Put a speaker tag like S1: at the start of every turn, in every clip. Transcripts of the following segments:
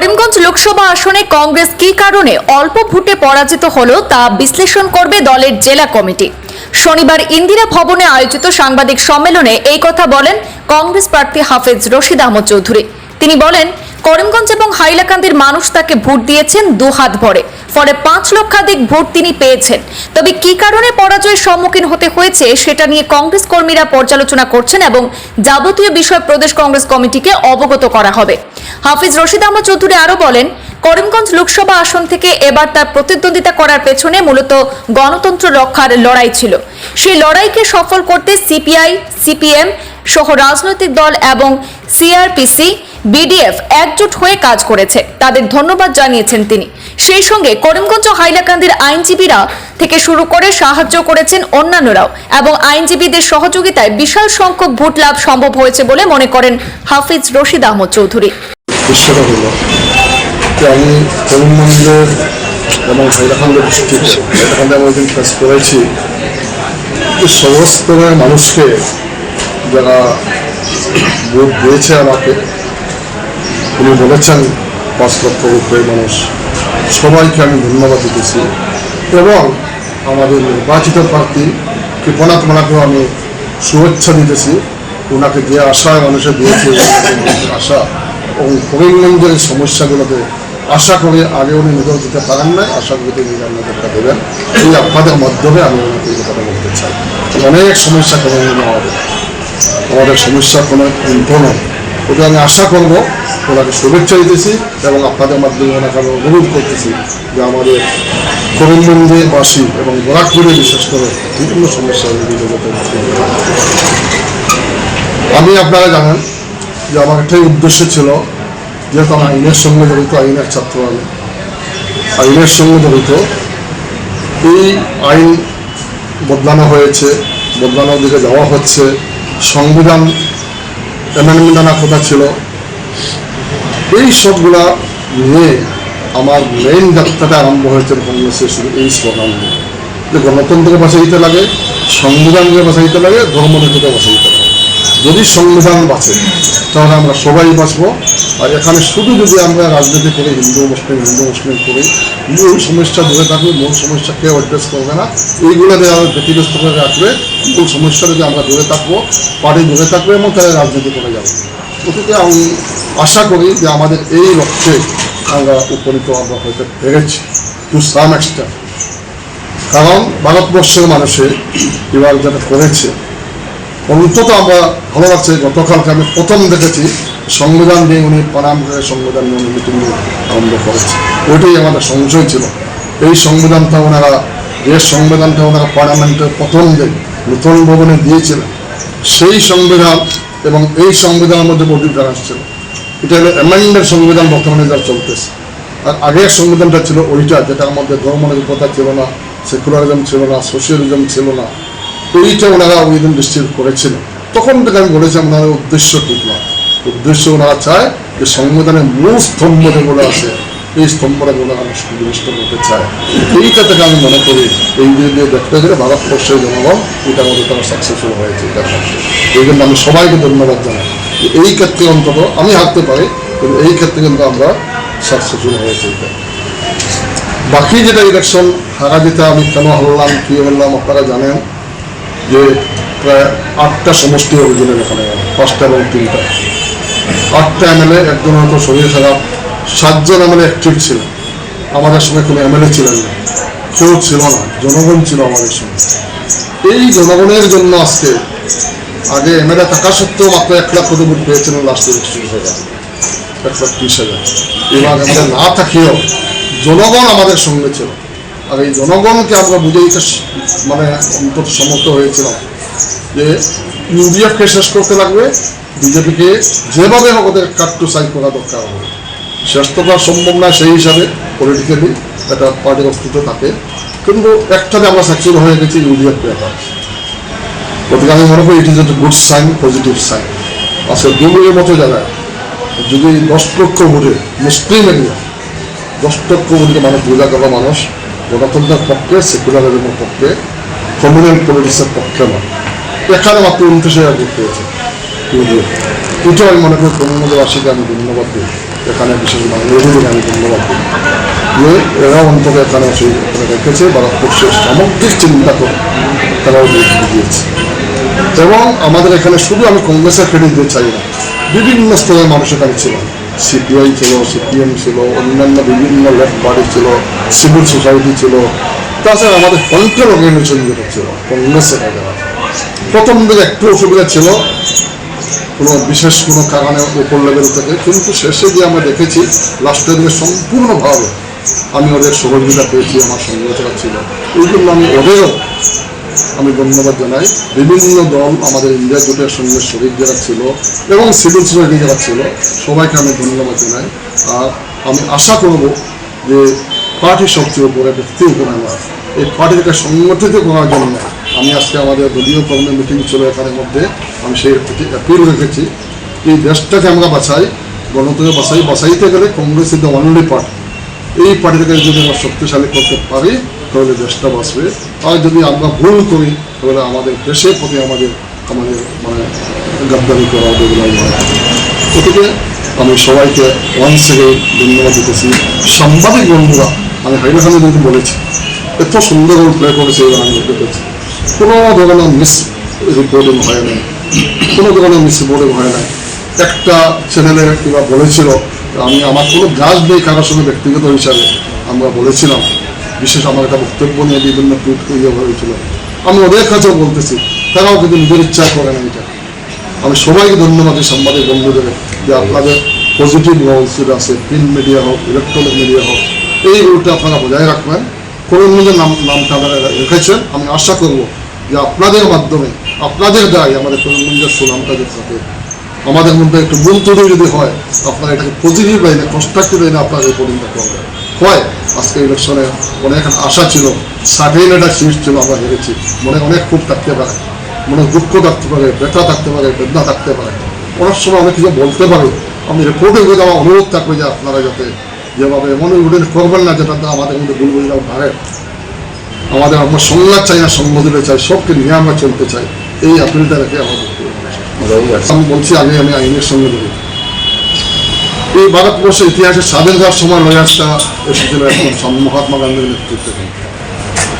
S1: করিমগঞ্জ লোকসভা আসনে কংগ্রেস কি কারণে অল্প ভোটে পরাজিত হল তা বিশ্লেষণ করবে দলের জেলা কমিটি। শনিবার ইন্দিরা ভবনে আয়োজিত সাংবাদিক সম্মেলনে এই কথা বলেন কংগ্রেস প্রার্থী হাফেজ রশিদ আহমদ চৌধুরী। তিনি বলেন করিমগঞ্জ এবং হাইলাকান্দির মানুষ তাকে ভোট দিয়েছেন দু হাত ভরে। ফলে পাঁচ লক্ষাধিক ভোট তিনি পেয়েছেন। তবে কি কারণে পরাজয়ের সম্মুখীন হতে হয়েছে সেটা নিয়ে কংগ্রেস কর্মীরা পর্যালোচনা করছেন এবং যাবতীয় বিষয় প্রদেশ কংগ্রেস কমিটিকে অবগত করা হবে। হাফিজ রশিদ আহমদ চৌধুরী আরও বলেন, করিমগঞ্জ লোকসভা আসন থেকে এবার তার প্রতিদ্বন্দ্বিতা করার পেছনে মূলত গণতন্ত্র রক্ষার লড়াই ছিল। সেই লড়াইকে সফল করতে সিপিআই, সিপিএম সহ রাজনৈতিক দল এবং সিআরপিসি বিডিএফ একজোট হয়ে কাজ করেছে। তাদের ধন্যবাদ জানিয়েছেন তিনি। সেই সঙ্গে করিমগঞ্জ হাইলাকান্দির আইনজীবীরা থেকে শুরু করে সাহায্য করেছেন অন্যান্যরাও এবং আইনজীবীদের সহযোগিতায় বিশাল সংখ্যক ভোট লাভ সম্ভব হয়েছে বলে মনে করেন হাফিজ রশিদ আহমদ চৌধুরী।
S2: আমি করিমগঞ্জের এবং হাইলাকান্দ হাইলাকান্দে আমি ওইদিন কাজ করেছি। সমস্ত মানুষকে যারা ভোট দিয়েছে আমাকে উনি বলেছেন, পাঁচ লক্ষ উপরে মানুষ। সবাইকে আমি ধন্যবাদ দিতেছি এবং আমাদের নির্বাচিত প্রার্থী কৃপনাথ মানাকেও আমি শুভেচ্ছা দিতেছি। ওনাকে যে আশা মানুষের দিয়েছে আশা এবং করিমগঞ্জের সমস্যাগুলোতে আশা করে আগে উনি নিজেও দিতে পারেন না আশা করি তিনি আমাদেরটা দেবেন। এই আপনাদের মাধ্যমে আমি ওনাকে এই কথা বলতে চাই। অনেক সমস্যা করিমগঞ্জে আমাদের আমাদের সমস্যা কোনো নয় ওটা আমি আশা করব ওনাকে শুভেচ্ছা দিতেছি এবং আপনাদের মাধ্যমে ওনাকে আমি অনুরোধ করতেছি যে আমাদের করিমগঞ্জবাসী এবং গোরাখপুরে বিশেষ করে বিভিন্ন সমস্যা আমি আপনারা জানেন যে আমার একটাই উদ্দেশ্য ছিল যেহেতু আমার আইনের সঙ্গে জড়িত, আইনের ছাত্র আমি। আইনের সঙ্গে জড়িত। এই আইন বদলানো হয়েছে, বদলানোর দিকে যাওয়া হচ্ছে। সংবিধান অ্যামেন্ডমেন্ট আনার কথা ছিল। এই সবগুলা নিয়ে আমার মেইন যাত্রাটা আরম্ভ হয়েছে কংগ্রেসের শুরু এই স্লোগান নিয়ে যে গণতন্ত্রকে বাঁচাইতে লাগে, সংবিধানকে বাঁচাইতে লাগে ধর্মনীতিকে বাঁচাইতে লাগে। যদি সংবিধান বাঁচে, তাহলে আমরা সবাই বাঁচবো। আর এখানে শুধু যদি আমরা রাজনীতি করি, হিন্দু, মুসলিম হিন্দু, মুসলিম করি, মূল সমস্যা দূরে থাকবে মূল সমস্যা কেউ অ্যাড্রেস করবে না। এইগুলো দিয়ে আমাদের ব্যতিব্যস্ত করে রাখবে মূল সমস্যা যদি আমরা দূরে থাকব পার্টি দূরে থাকবে, এবং তারা রাজনীতি করে যাবে। অতীতে আমি আশা করি যে আমাদের এই লক্ষ্যে আমরা উপনীত আমরা হতে পেরেছি টু সাম এক্সটেন্ট কারণ ভারতবর্ষের মানুষে এবার যেটা করেছে অন্তত আমরা ভালো লাগছে, গতকালকে আমি প্রথম দেখেছি, সংবিধান দিয়ে উনি প্রণাম করে সংবিধান নিয়ে উনি মিটিং আরম্ভ করেছে। ওইটাই আমাদের সংশয় ছিল। এই সংবিধানটা ওনারা যে সংবিধানটা ওনারা পার্লামেন্টের প্রথম দিন নতুন ভবনে দিয়েছিলেন, সেই সংবিধান এবং এই সংবিধানের মধ্যে বহু ডিফারেন্স ছিল এটা হলো অ্যামেন্ডের সংবিধান বর্তমানে যা চলতেছে। আর আগের সংবিধানটা ছিল ওইটা, যেটার মধ্যে ধর্মনিরপেক্ষতা ছিল না সেকুলারিজম ছিল না সোশিয়ালিজম ছিল না। এইটা ওনারা ওই দিন ডিস্ট্রিবিউট করেছিলেন তখন থেকে আমি বলেছিলাম ওনাদের উদ্দেশ্য ঠিক না। উদ্দেশ্য ওনারা চায় যে সংবিধানের মূল স্তম্ভ যেগুলো আছে এই স্তম্ভটা ওনারা সুনির্দিষ্ট করতে চায় এইটা থেকে আমি মনে করি এই দিক দেখতে গেলে ভারতবর্ষের জনগণ এটার মধ্যে তারা সাকসেসফুল হয়েছে, এটা এই জন্য আমি সবাইকে ধন্যবাদ জানাই। এই ক্ষেত্রে অন্তত আমি হারতে পারি, কিন্তু এই ক্ষেত্রে কিন্তু আমরা সাকসেসফুল হয়েছে, এটা। বাকি যেটা ইলেকশন হারা যেটা আমি কেন হারলাম, কী হলাম আপনারা জানেন যে প্রায় আটটা সমষ্টি অভিযোগের এখানে, পাঁচটা এবং তিনটা। আটটা এমএলএ, একজন হয়তো শরীর খারাপ সাতজন এমএলএ অ্যাক্টিভ ছিলেন আমাদের সঙ্গে কোনো এমএলএ ছিলেন না। কেউ ছিল না। জনগণ ছিল আমাদের সঙ্গে। এই জনগণের জন্য আজকে আগে এমএলএ থাকা সত্ত্বেও মাত্র এক লাখ কোটি ভোট পেয়েছিলেন লাস্ট ইলেকশন গেছে এক লাখ ত্রিশ হাজার। এবার আমাদের না থাকিও জনগণ আমাদের সঙ্গে ছিল। আর এই জনগণকে আমরা বুঝাইতে স- মানে অন্তত সমর্থ হয়েছিলাম যে ইউডিএফকে শেষ করতে লাগবে। বিজেপিকে যেভাবে হোক ওদের কাট টু সাইড করা দরকার হবে। শেষ তো সম্ভব না সেই হিসাবে পলিটিক্যালি একটা পার্টির অস্তিত্ব থাকে। কিন্তু একটাতে আমরা সাকসেস হয়ে গেছি ইউডিএফ ব্যাপার। গতিকে আমি মনে করি ইট ইজ একটা গুড সাইন পজিটিভ সাইন আজকে দুর্গের মতো জায়গায় যদি দশ লক্ষ ভোটে মুসলিম এরিয়া দশ লক্ষ ভোটে মানুষ বোঝা গেল মানুষ, গণতন্ত্রের পক্ষে সেকুলারিজমের পক্ষে কমিউনাল পলিটিক্সের পক্ষে না এখানে মাত্র উনত্রিশ হাজার ভোট পেয়েছে ইউডিএফ এটাও আমি মনে করি কমিউনিবাসীকে আমি ধন্যবাদ দিই। এখানে বিশেষ বাংলাদেশকে আমি ধন্যবাদ। দিই এরা অন্তত এখানে সেই রেখেছে ভারতবর্ষের সামগ্রিক চিন্তা করে তারাও দিয়েছে এবং আমাদের এখানে শুধু আমি কংগ্রেসের ক্রেডিট দিতে চাই না, বিভিন্ন স্তরের মানুষ এখানে ছিল। সিপিআই ছিল সিপিএম ছিল, অন্যান্য বিভিন্ন লেফট পার্টি ছিল সিভিল সোসাইটি ছিল। তাছাড়া আমাদের ফ্রন্টের অর্গানাইজেশন যেটা ছিল, কংগ্রেসের প্রথম দিকে একটু অসুবিধা ছিল কোনো বিশেষ কোনো কারণে উপর লেভেল থেকে। কিন্তু শেষে যে আমরা দেখেছি লাস্টের দিকে সম্পূর্ণভাবে আমি ওদের সহযোগিতা পেয়েছি, আমার সঙ্গে ছিল। এই জন্য আমি ওদেরও আমি ধন্যবাদ জানাই। বিভিন্ন দল আমাদের ইন্ডিয়া জোটের সঙ্গে শরীর যারা ছিল এবং সিভিল সোসাইটি যারা ছিল, সবাইকে আমি ধন্যবাদ জানাই। আর আমি আশা করব যে পার্টি সবচেয়ে উপরে ব্যক্তি উপরে আমার এই পার্টিকে সংগঠিত করার জন্য আমি আজকে আমাদের দলীয় কর্মী মিটিং ছিল এখানের মধ্যে আমি সেই অ্যাপিল রেখেছি এই দেশটাকে আমরা বাঁচাই গণতন্ত্র বাঁচাই বাঁচাইতে গেলে Congress is the only party এই পার্টিটাকে যদি আমরা শক্তিশালী করতে পারি, তাহলে দেশটা বাঁচবে। আর যদি আমরা ভুল করি, তাহলে আমাদের দেশের প্রতি আমাদের আমাদের মানে গাদ্দারি করা হবে বলে আমি সবাইকে ওয়ান সেকেন্ড ধন্যবাদ দিতেছি। সাংবাদিক বন্ধুরা, আমি হাইলাখানে যদি বলেছি এত সুন্দর রোল প্লে করেছে এবার আমি দেখেছি কোনো ধরনের মিস রিপোর্টিং হয় নাই কোনো ধরনের মিস রিপোর্টিং হয় নাই একটা চ্যানেলে কিংবা বলেছিল আমি আমার কোনো গাছ নেই কারোর সঙ্গে ব্যক্তিগত হিসাবে আমরা বলেছিলাম বিশেষ আমার একটা বক্তব্য নিয়ে বিভিন্ন টুইট ইয়ে হয়েছিল আমি ওদের কাছেও বলতেছি তারাও কিন্তু নিজের ইচ্ছা করে না এটা আমি সবাইকে ধন্যবাদ দিই সাংবাদিক বন্ধুদের যে আপনাদের পজিটিভ রোলস যেটা আছে প্রিন্ট মিডিয়া হোক ইলেকট্রনিক মিডিয়া হোক এই রোলটা আপনারা বজায় রাখবেন করিমগঞ্জের নাম নামটা আপনারা রেখেছেন। আমি আশা করব যে আপনাদের মাধ্যমে, আপনাদের দায় আমাদের করিমগঞ্জের সুনামটা যে থাকে আমাদের মধ্যে একটু ভুল ত্রুটি যদি হয়, আপনারা এটাকে পজিটিভ লাইনে কনস্ট্রাকটিভ লাইনে আপনারা পরিণত করবেন। হয়, আজকে ইলেকশনে অনেক আশা ছিল সার্টেন একটা সিট ছিল, আমরা হেরেছি মনে অনেক খুব থাকতে পারে, মনে দুঃখ থাকতে পারে, ব্যথা থাকতে পারে, বেদনা থাকতে পারে। অনেক সময় অনেক কিছু বলতে পারে। আমি করে আমার অনুরোধ থাকবে যে আপনারা যাতে যেভাবে এমন রুটিন করবেন না যেটা আমাদের মধ্যে ভুল বুঝলাম ভারে আমাদের আমরা সংলাপ চাই না সংবোধনে চাই সবকে নিয়ে আমরা চলতে চাই। এই আপিলটা রেখে আমি বলছি আগে আমি আইনের সঙ্গে জড়িত এই ভারতবর্ষের ইতিহাসে স্বাধীন হওয়ার সময় লয়ার্সটা এসেছিল এখন মহাত্মা গান্ধীর নেতৃত্বে।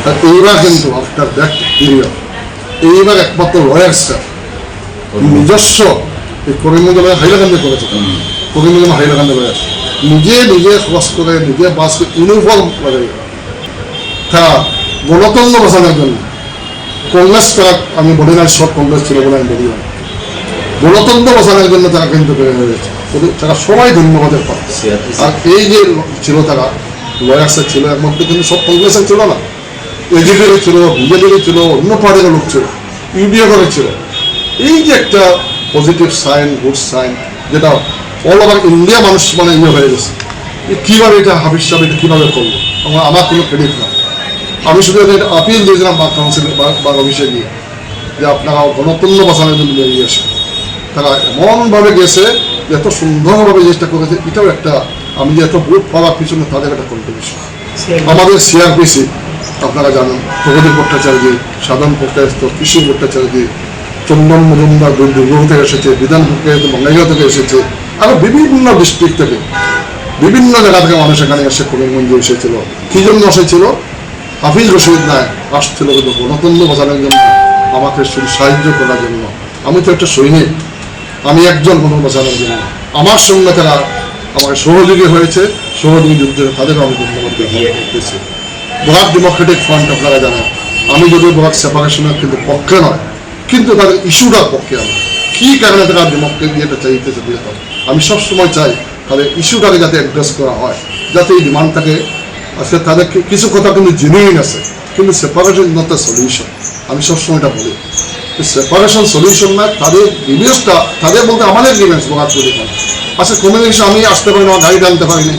S2: আর এইবার কিন্তু আফটার দ্যাট পিরিয়ড এইবার একমাত্র লয়ার্সটা নিজস্ব এই করিমগঞ্জ হাইলাকান্দি করেছে। করিমগঞ্জ হাইলাকান্দি লয়ার নিজে নিজে খরচ করে নিজে বাস করে ইউনিফর্ম লাগাই তা গণতন্ত্র বাঁচানোর জন্য কংগ্রেস তারা আমি বলি না সব কংগ্রেস ছিল বলে আমি বলি না গণতন্ত্র বাঁচানোর জন্য তারা কিন্তু বেড়ে হয়েছে তারা সবাই ধন্যবাদের পায় আর এই যে ছিল তারা লয়ার্সের ছিল এর মধ্যে কিন্তু সব কংগ্রেসের ছিল না। এজিপির ছিল বিজেপির ছিল অন্য পার্টির লোক ছিল ইউডিএফের ছিল। এই যে একটা পজিটিভ সাইন গুড সাইন যেটা অল ওভার ইন্ডিয়া মানুষ মানে ইয়ে হয়ে গেছে। কীভাবে এটা হাফিজ সাহেব এটা কীভাবে করল? আমার আমার কোনো ক্রেডিট না আমি শুধু এটা আপিল দিয়েছিলাম বা কাউন্সিলে বা অফিসে গিয়ে যে আপনারা গণতন্ত্র বাঁচানোর জন্য বেরিয়ে আসুন। তারা এমনভাবে গেছে যে এত সুন্দরভাবে চেষ্টা করেছে এটাও একটা আমি যে এত ভোট পাওয়ার পিছনে তাদের একটা কন্ট্রিবিউশন আমাদের সিআরপিসি আপনারা জানেন প্রগতি ভট্টাচার্য সাধন ভট্টাচার্য কৃষি ভট্টাচার্য চন্দন মজুমদার দুর্গ থেকে এসেছে বিধান থেকে বঙ্গাইগাঁও থেকে এসেছে। আরও বিভিন্ন ডিস্ট্রিক্ট থেকে বিভিন্ন জায়গা থেকে মানুষ এখানে এসে করিমগঞ্জে এসেছিল। কি জন্য এসেছিল? হাফিজ রশিদ নায় আসছিল কিন্তু গণতন্ত্র বাঁচানোর জন্য, আমাকে শুধু সাহায্য করার জন্য। আমি তো একটা সৈনিক, আমি একজন কোনো বাঁচানোর জন্য। আমার সঙ্গে তারা আমাকে সহযোগী হয়েছে, সহযোগী যুদ্ধে তাদেরও আমি ধন্যবাদ জ্ঞাপন করতেছি বরাক ডেমোক্রেটিক ফ্রন্ট আপনারা জানেন, আমি যদি বরাক সেপারেশনের কিন্তু পক্ষে নয়, কিন্তু তাদের ইস্যুটার পক্ষে আমি। কী কারণে তারা ডেমোক্রেট ইয়েটা চাইতেছে, দিয়ে আমি সবসময় চাই তাদের ইস্যুটাকে যাতে অ্যাড্রেস করা হয়, যাতে এই ডিমান্ডটাকে আজকে তাদের কিছু কথা কিন্তু জেনুইন আছে, কিন্তু সেপারেশন নট দ্য সলিউশন আমি সবসময় এটা বলি। সেপারেশন সলিউশন না তাদের গ্রিভিয়েন্সটা তাদের বলতে আমাদের গ্রিভিয়েন্স বরাক করে আচ্ছা কমিউনিকেশন আমি আসতে পারি না আমার গাড়িটা আনতে পারিনি।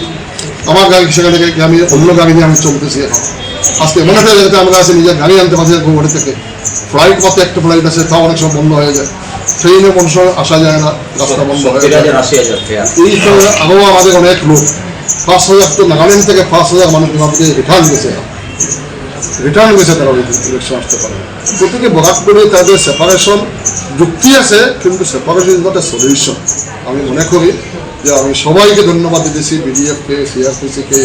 S2: আমার গাড়ি সেখানে থেকে আমি অন্য গাড়ি নিয়ে আমি চলতেছি এখন। আজকে এমন একটা জায়গাতে আমরা আছে নিজের গাড়ি আনতে পারছি গুয়াহাটি থেকে। ফ্লাইট মতো একটা ফ্লাইট আছে, তাও অনেক সময় বন্ধ হয়ে যায়। ট্রেনে সময় আসা যায় না রাস্তা বন্ধ হয়ে যায়। এই তো আরও আমাদের অনেক লোক। পাঁচ হাজার তো নাগাল্যান্ড থেকে পাঁচ হাজার মানুষ আমাদের রিটার্ন গেছে। রিটার্ন গেছে তারা ইলেকশন আসতে পারে। প্রত্যেকে বরাক করে তাদের সেপারেশন যুক্তি আছে কিন্তু separation is not a solution আমি মনে করি যে আমি সবাইকে ধন্যবাদ দিতেছি বিডিএফকে সিআরপিসিকে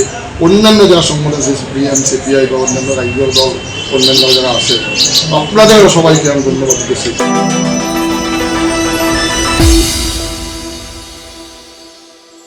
S2: অন্যান্য যারা সংগঠন আছে সিপিএম সিপিআই বা অন্যান্য রাজ্য দল অন্যান্য যারা আছে আপনাদেরও সবাইকে আমি ধন্যবাদ দিতেছি। Thank you.